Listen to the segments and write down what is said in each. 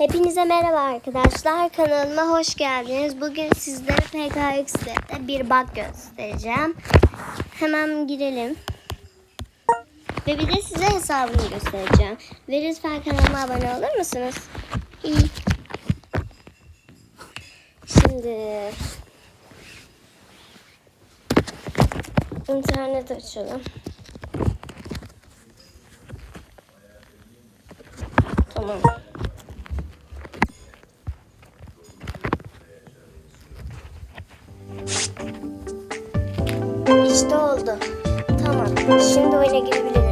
Hepinize merhaba arkadaşlar. Kanalıma hoş geldiniz. Bugün sizlere PKX'de bir bug göstereceğim. Hemen girelim. Ve bir de size hesabımı göstereceğim. Ve lütfen kanalıma abone olur musunuz? İyi. Şimdi internet açalım. Tamam. İşte oldu. Tamam. Şimdi oyuna girebiliriz.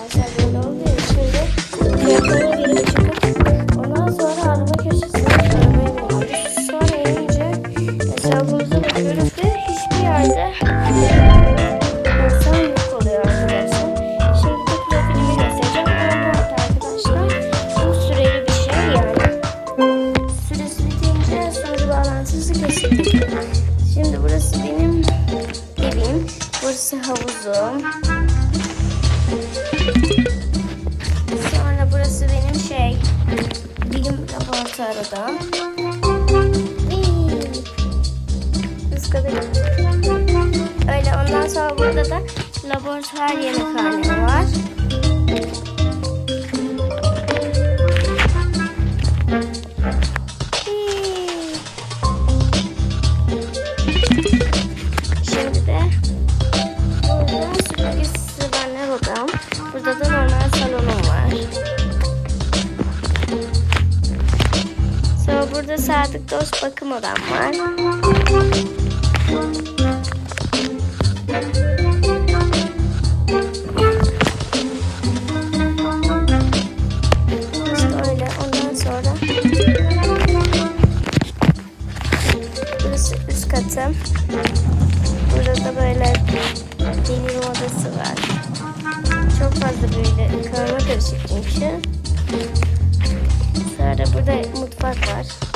Arkadaşlar böyle oluyor. Şimdi fiyatlara girip çıkıp ondan sonra araba köşesine arabayı buluyoruz. Sonra inince hesabımıza bakıyoruz ve hiçbir yerde insan yok oluyor arkadaşlar. Şimdi de profilimi göstereceğim. Ama arkadaşlar bu süreli bir şey yani. Süresi bitince soru bağlantısı kesildi. Şimdi burası benim evim. Burası havuzum. Sonra burası benim şey bilim laboratuvar odam. Iiii. Iskadım. Öyle ondan sonra burada da laboratuvar yemekhane var. Burada Sadık Dost bakım odam var. İşte öyle. Ondan sonra burası üst katım. Burada da böyle demir odası var. Çok fazla böyle karma karışık çünkü. Sonra burada mutfak var.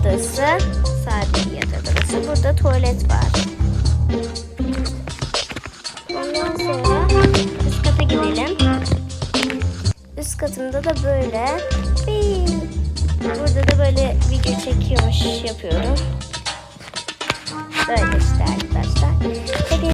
Odası. Sade bir yatak odası. Burada tuvalet var. Ondan sonra üst kata gidelim. Üst katımda da böyle. Burada da böyle video çekiyormuş yapıyorum. Böyle işte arkadaşlar.